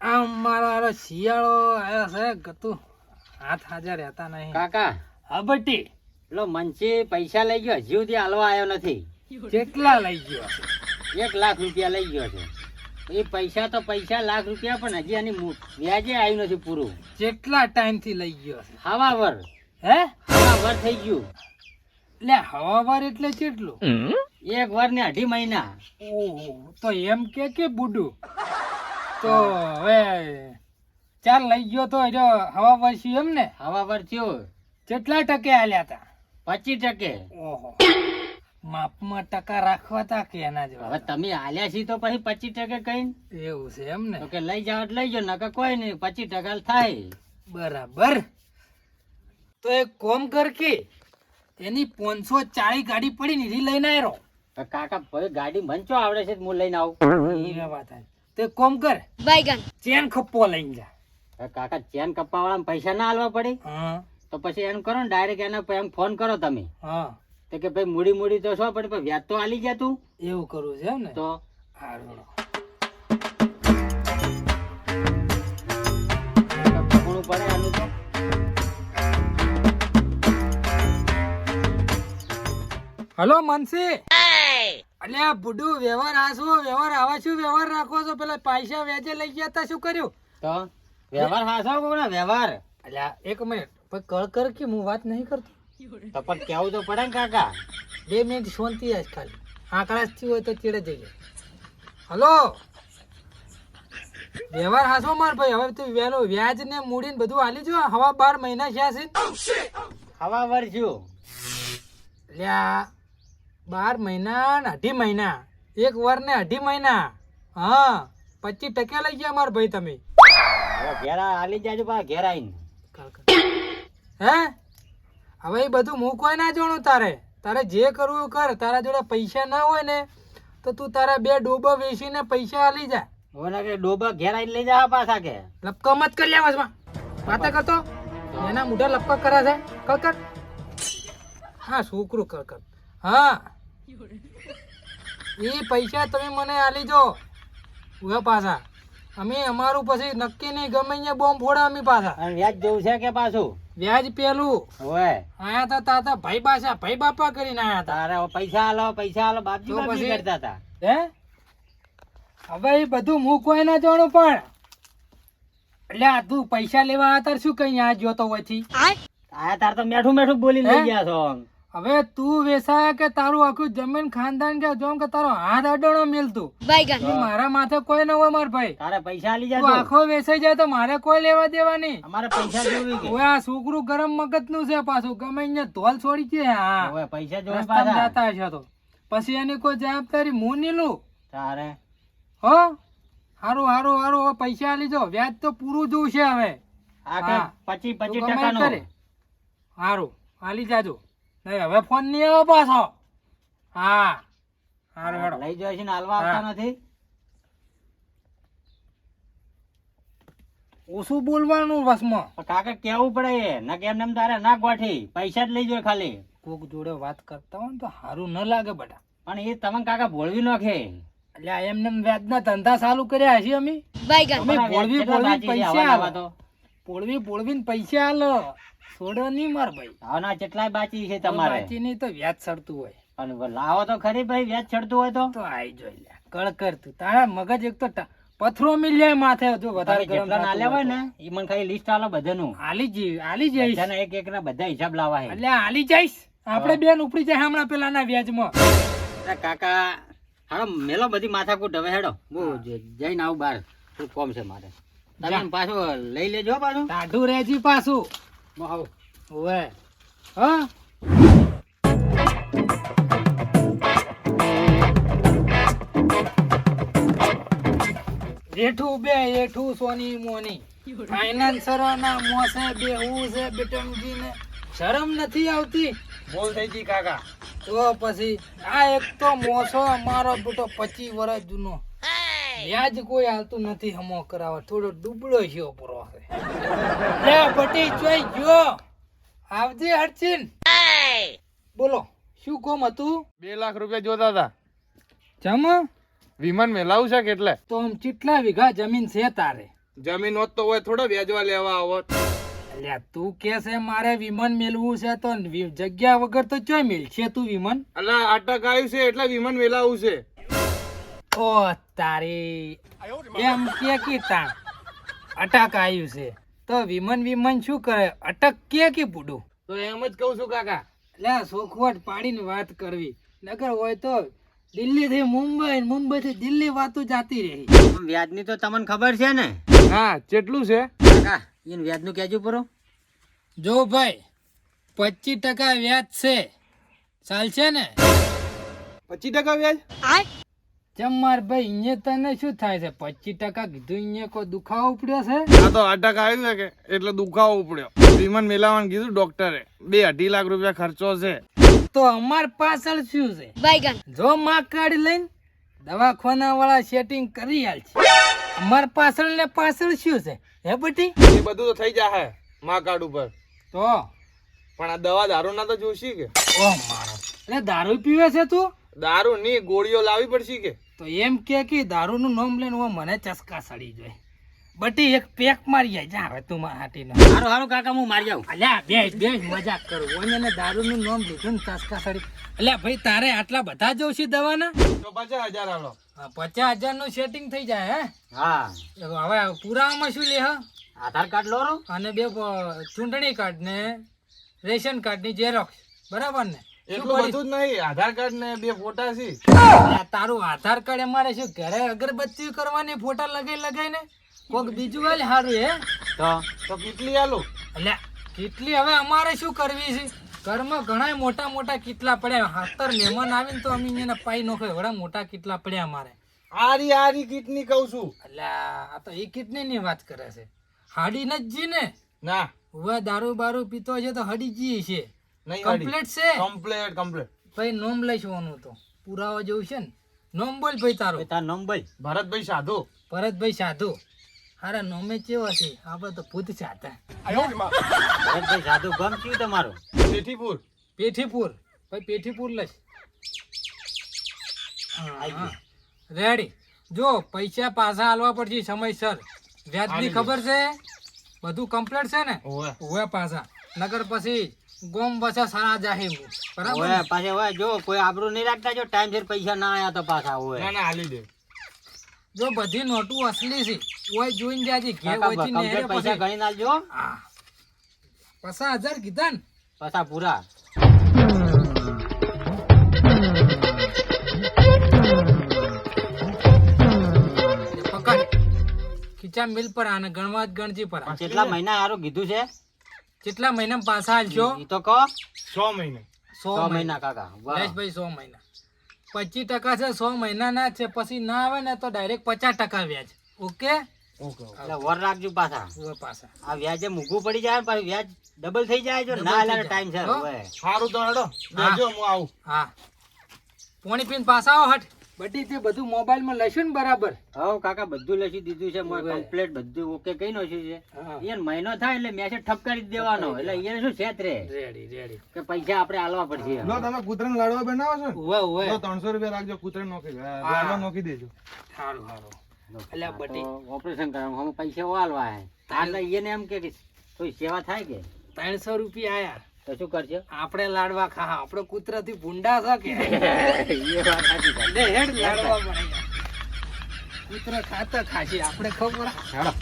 આમ મારા શિયાળો આવ્યો છે ગતું હાથ હાજર રહેતા નહીં. કાકા. હા બટી. પેલો મંચી પૈસા લઈ ગયો. હજી સુધી હાલવા આવ્યો નથી. કેટલા લઈ ગયો? એક લાખ રૂપિયા લઈ ગયો છે. એ પૈસા તો પૈસા લાખ રૂપિયા પણ હજી આની વ્યાજે આવ્યું નથી પૂરું. કેટલા ટાઈમથી લઈ ગયો છે? હવાવર. હે? હવાવર થઈ ગયું. એટલે હવાવર એટલે કેટલું? એક વાર ને અઢી મહિના. ઓહો તો એમ કે કે બુડું? તો હવે ચાલ લઈ ગયો તો જો હવા વર્ષી એમ ને? હવા થયો કેટલા ટકે આલ્યા હતા પચીસ ટકે. ઓહો. માપમાં ટકા રાખવા તા કે એના હવે તમે આલ્યા છી તો પછી પચીસ ટકે કઈ? એવું છે એમ ને? કે લઈ જાઓ લઈ જાવ નકર કોઈ નહીં પચીસ ટકા થાય. બરાબર. તો એક કોમ કર કે એની પાંચસો ચાળી ગાડી પડી ને લઈને આવ્યો કાકા ભાઈ ગાડી મંચો આવડે છે હું લઈને આવું. એ વાત થાય. તો કોમ કર. ચેન ખપ્પો લઈને જા. કાકા ચેન કપ્પા વાળા પૈસા ના આલવા પડે? તો પછી એમ કરો ને ડાયરેક્ટ એને એમ ફોન કરો તમે. હા. તો કે ભાઈ મૂડી મૂડી તો શું પડે પણ વ્યાજ તો આલી ગયા તું. એવું કરવું છે એમ ને? તો? હારું પડે આનું તો. હલો મનસી. અલ્યા બુડુ વ્યવહાર આ શું? વ્યવહાર આવા શું વ્યવહાર રાખો છો? પેલા પૈસા વ્યાજે લઈ ગયા તા શું કર્યું? તો? વ્યવહાર હાસો કોને વ્યવહાર. અલ્યા એક મિનિટ. પણ કળ કર કે હું વાત નહીં કરતો. તો પણ કેવું તો પડે ને કાકા? બે મિનિટ શાંતિ આજ ખાલી. આંકડા થી હોય તો ચીડે જઈએ. હલો? વ્યવહાર હાસો માર ભાઈ. હવે તું વેલો વ્યાજ ને મૂડી ને બધું હાલી જો. હવા બાર મહિના થયા છે. હવા વર્ષ લ્યા બાર મહિના ને અઢી મહિના. એક વાર ને અઢી મહિના. હા પચીસ ટકા લઈ ગયા માર ભાઈ તમે. ઘેરા આલી જાજો પા ઘેર હે? હવે એ બધું હું કોઈ ના જાણું તારે. તારે જે કરવું કર. તારા જોડે પૈસા ના હોય ને તો તું તારા બે ડોબા વેચીને પૈસા આલી જા. ઓલા કે ડોબા ઘેરાઈ લઈ જા પાછા કે. લપકા મત કરી લે વસમાં વાતા કરતો. એના મોઢા લપકા કરે છે. કર કર હા છોકરું કર કર હા. એ પૈસા તમે મને આલી જો. પાછા. અમે અમારું પછી નક્કી નહીં. ગમે અહીંયા બોમ્બ ફોડા અમે પાછા. અને વ્યાજ જેવું છે કે પાછું? વ્યાજ પેલું. હોય આયા તા તાતા ભાઈ પાછા ભાઈ બાપા કરીને આયા તા અરે પૈસા આલો પૈસા આલો બાપજી બાપજી પછી? કરતા હતા. હે? હવે એ બધું હું કોઈ ના જાણું પણ. એટલે આ તું પૈસા લેવા આતર શું કઈ આ જોતો હોયથી આયા તાર તો મેઠું મેઠું બોલી લઈ ગયા છો હવે તું વેસા કે તારું આખું જમીન ખાનદાન કે જોમ કે તારો હાથ અડણો મિલતું. મારા માથે કોઈ ન હોય મારા ભાઈ. તારે પૈસા લઈ જાય આખો વેસાઈ જાય તો મારે કોઈ લેવા દેવાની? અમારે પૈસા જોવી ઓય આ છોકરું ગરમ મગજનું છે પાછું. ગમે અહીંયા ધોલ છોડી છે હા. ઓય પૈસા જોવે પાછા. જાતા છે તો. પછી એની કોઈ જવાબદારી હું નહીં લઉં? તારે. હો? હારું હારું હારું પૈસા લીજો વ્યાજ તો પૂરું જોવું છે હવે પછી. પચીસ પચીસ ટકા. હારું હાલી જાજો. નહીં હવે ફોન નહીં આવે પાછો? હા. હારું હેડો. લઈ જાય છે ને હાલવા આવતા નથી. ઓછું બોલવાનું વસમાં? કાકા કેવું પડે એ? ના કેમ નેમ તારે ના ગોઠી. પૈસા જ લઈ જાય ખાલી. કોક જોડે વાત કરતા હોય ને તો સારું ન લાગે બટા. પણ એ તમે કાકા ભોળવી નાખે. એટલે એમને વ્યાજ વ્યાજના ધંધા ચાલુ કર્યા હશે અમે? અમે તમારા પોળવી પોળવી પૈસા આવા પોળવી પોળવીને પૈસા આલો. છોડો નહીં માર ભાઈ. ભાવના કેટલાય બાકી છે તમારે. બાકી નહીં તો વ્યાજ ચડતું હોય. અને લાવો તો ખરી ભાઈ વ્યાજ ચડતું હોય તો. તો આઈ જોઈ લે. કળ કર તું. તારા મગજ એક તો પથરો મિલ જાય માથે જો વધારે ગરમ ના લેવાય ને એ મને ખાલી લિસ્ટ આલો બધાનું. આલી જી આલી જઈશ બધાના એક એક ના બધા હિસાબ લાવા હે એટલે આલી જઈશ આપણે બેન ઉપડી જાય હમણાં પેલાના વ્યાજમાં. માં કાકા હાલો મેલો બધી માથાકૂટ હવે હેડો. બહુ જઈને આવું બહાર કોમ છે મારે? તમે પાછું લઈ લેજો પાછું. ટાઢું રેજી પાછું. હું આવું ઓવે હા જેઠું બે હેઠું સોની, મોની. ફાઇનાન્સર ના મોસે બેહવું છે બેટમજી ને. શરમ નથી આવતી? બોલ થઈ ગઈ કાકા. તો પછી આ એક તો મોસો અમારો બેટો પચીસ વર્ષ જૂનો. વ્યાજ કોઈ હાલતું નથી હમો કરાવવા. થોડો ડૂબળો છે પૂરો લે ભટી જોઈ ગયો. આવજે હરચિન બોલો શું કોમ હતું? બે લાખ રૂપિયા જોતા હતા. જમ. વિમાન મેલાવું છે કે એટલે? તો આમ કેટલા વીઘા જમીન છે તારે. જમીન હોત તો હોય થોડો વેચવા લેવા આવત. અલ્યા તું કે છે મારે વિમાન મેલવું છે તો જગ્યા વગર તો ચોય મેળશે તું વિમાન? અલા અટક આવ્યું છે એટલે વિમાન મેલાવું છે. ઓ તારી. એમ કે કે તા. અટક આવ્યું છે. તો વિમાન વિમાન શું કરે? અટક કે કે પૂડું? તો એમ જ કહું છું કાકા. એટલે સોખવટ પાડીને વાત કરવી. નગર હોય તો દિલ્હી થી મુંબઈ મુંબઈ થી દિલ્હી વાતો જાતી રહી. આમ વ્યાજની તો તમને ખબર છે ને? હા કેટલું છે. કાકા એને વ્યાજનું કહેજો પરો. જો ભાઈ પચીસ ટકા વ્યાજ છે. ચાલશે ને? પચીસ ટકા વ્યાજ? ચમાર ભાઈ અહીંયા તને શું થાય છે? પચીસ ટકા કીધું અહીંયા કોઈ દુખાવો ઉપડ્યો છે? આ તો અટક આવ્યું છે કે એટલે દુખાવો ઉપડ્યો. વિમાન મેલાવાનું કીધું ડોક્ટરે બે અઢી લાખ રૂપિયા ખર્ચો છે. તો અમાર પાછળ શું છે? જો માં કાર્ડ લઈને દવાખાના વાળા સેટિંગ કરી આલ છે. અમાર પાછળ ને પાછળ શું છે? હે બટી? એ બધું તો થઈ જાય મા કાર્ડ ઉપર. તો? પણ આ દવા દારૂ ના તો જોશી કે? ઓ મારો એટલે દારૂ પીવે છે તું? દારૂ ની ગોળીઓ લાવી પડશે કે? તો એમ કે કે દારૂનું નામ લઈને હું મને ચસકા સડી જાય. બટી એક પેક મારી જાય જા હવે તું હાટી ના. સારું હારો કાકા હું મારી આવું. અલ્યા બેસ બેસ મજાક કરું. ઓને દારૂનું નામ લીધું ને ચસકા સડી. અલ્યા ભાઈ તારે આટલા બધા છે દવાના? તો પચાસ હજાર આલો. હા, પચાસ હજારનું સેટિંગ થઈ જાય હે? હા. હવે પુરાવામાં શું લે આધાર કાર્ડ લો રો અને બે ચૂંટણી કાર્ડ ને રેશન કાર્ડની ઝેરોક્ષ બરાબર ને? એટલું બધું જ નહીં આધાર કાર્ડ ને બે ફોટા છે. તારું આધાર કાર્ડ અમારે શું ઘરે અગરબત્તી કરવાની ફોટા લગાઈ લગાઈ ને કોક બીજું વાલે સારું હે? તો તો કેટલી આલો? એટલે કેટલી? હવે અમારે શું કરવી છે? ઘરમાં ઘણા મોટા મોટા કેટલા પડ્યા હાતર મહેમાન આવીને તો અમે એને પાઈ નોખે ઘણા મોટા કેટલા પડ્યા અમારે? આરી આરી કીટની કહું છું. એટલે આ તો એ કિડની ની વાત કરે છે. હાડી ન જી ને? ના. હવે દારૂ બારૂ પીતો છે તો હડી જી છે. નહીં કમ્પ્લીટ છે? કમ્પ્લીટ કમ્પ્લીટ ભાઈ નોમ લઈશું તો. પુરાવા જેવું છે ને. નોમ બોલ ભાઈ તારો. તાર નોમ બોલ. ભરતભાઈ સાધુ. ભરતભાઈ સાધુ. હારા નોમે કેવો છે? આપણે તો ભૂત સાધા ભરતભાઈ સાધુ ગમ કયું તમારું? પેઠીપુર. પેઠીપુર. ભાઈ પેઠીપુર લઈશ. રેડી જો પૈસા પાછા હાલવા પડશે સમયસર. વ્યાજની ખબર છે? બધું કમ્પ્લીટ છે ને? ઓવે પાછા. નગર પછી ગોમ પાછા સારા જાહે. બરાબર ઓય પાછે ઓય જો કોઈ આબરૂ નહીં રાખતા જો ટાઈમસર પૈસા ના આયા તો પાછા ઓય. ના હાલી દે. જો બધી નોટુ અસલી છે. ઓય જોઈન જાજી કે ઓયથી નેરે પૈસા ગણી નાખજો. હા. હજાર કીધા ને? પાછા પૂરા. ખીચા મિલ પર આને ગણવા ગણજી પર. કેટલા મહિના હારું કીધું છે? કેટલા મહિના પાછા હાલશો ઈ તો કહો. સો મહિને. સો મહિના. કાકા. વાહ. ભાઈ સો મહિના. પચીસ ટકા છે સો મહિના ના છે. પછી ના આવે ને તો ડાયરેક્ટ પચાસ ટકા વ્યાજ. ઓકે? ઓકે એટલે વર રાખજો પાછા. હવે પાછા. આ વ્યાજે મૂકવું પડી જાય પણ વ્યાજ ડબલ થઈ જાય જો. ના હાલે ટાઈમ છે? સારું તો હેડો. બેજો હું આવું. હા. પોણી પીને પાછા આવો હટ. બધી તે બધું મોબાઈલમાં લઈશું ને બરાબર. હા કાકા બધું લખી દીધું છે ઓવે. કમ્પ્લીટ બધું ઓકે કઈ નાખ્યું છે. હા. મહિનો થાય એટલે મેસેજ ઠપકારી દેવાનો. એટલે એને શું રે રેડી રેડી કે પૈસા આપણે આલવા પડશે. લો તમે કૂતરાને લાડવા બનાવો છો? ઉવે ઉવે. તો ત્રણસો રૂપિયા રાખજો કૂતરા નોખી લાડવા નોખી દેજો. સારું સારું એટલે બટી ઓપરેશન કરાવું. હું પૈસા વાલવા હે. એટલે એને એમ કે કે કોઈ સેવા થાય કે? ત્રણસો રૂપિયા આયા તો શું કરશે આપણે લાડવા ખા આપણે કૂતરાથી ભૂંડા છે કે? એ વાત સાચી લે હેડ લાડવા બનાવ્યા કૂતરા ખાતા ખાશે આપણે ખબર હેડો.